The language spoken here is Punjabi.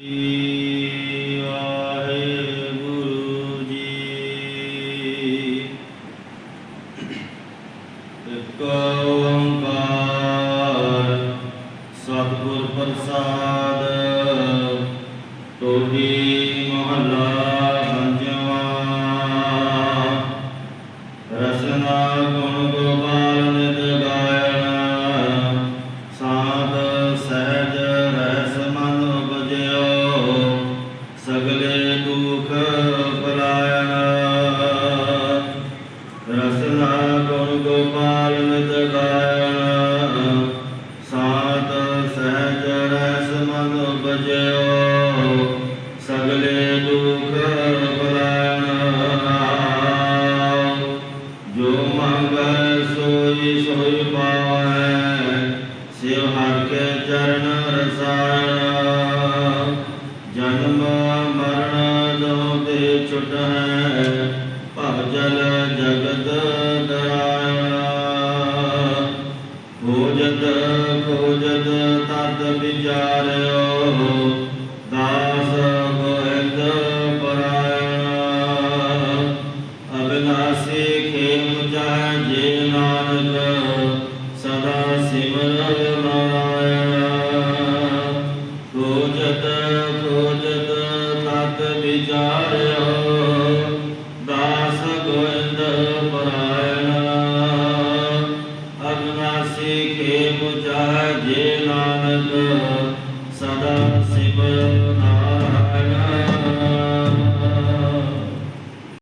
ਜੀ ਵਾਹਿਗੁਰੂ ਜੀ। ਇੱਕ ਓੰਕਾਰ ਸਤਿਗੁਰ ਪ੍ਰਸਾਦ ਤੋਹੀ ਮਹਲਾ ਪੰਜਵਾ ਰਸਨਾ ਗੁਣ ਗੋਪਾਲ ਨਿਤ ਗਾਇਣ ਸਾਧ ਸਹਿਜ ਗੋਪਾਲ ਨਿਤ ਗਾਇਣ ਸਾਧ ਸਹਿਜ ਰਹਿਸ ਮਨ ਉਪਜਿਓ ਸਗਲੇ ਦੁਖ ਪਲਾਇਣ ਜੋ ਮੰਗੈ ਸੋਈ ਸੋਈ ਪਾਵੈ ਸਿਵ ਹਰਿ ਕੇ ਚਰਨ ਰਸਾਇਣ ਜਨਮ ਮਰਨ ਦੋ ਤੇ ਛੁਟੈ ਭਵ ਜਲ ਜਗਤ ਦਰਾਇਣ ਸ਼ਬਦ ਵਿਚਾਰਿਓ, ਦਾਸ ਗੋਇੰਦ ਪਰਾਇਣ ਅਬਿਨਾਸੀ ਖੇਮ ਚਾਹ ਜੇ ਨਾਨਕ, ਸਦਾ ਸਿਮਰ ਨਾਰਾਇਣ ਕੋਜਤ ਕੋਜਤ ਤਤ ਵਿਚਾਰਿਓ ਨਾਸੀ ਕੇ ਬੁਝਾਏ ਨਾਨਕ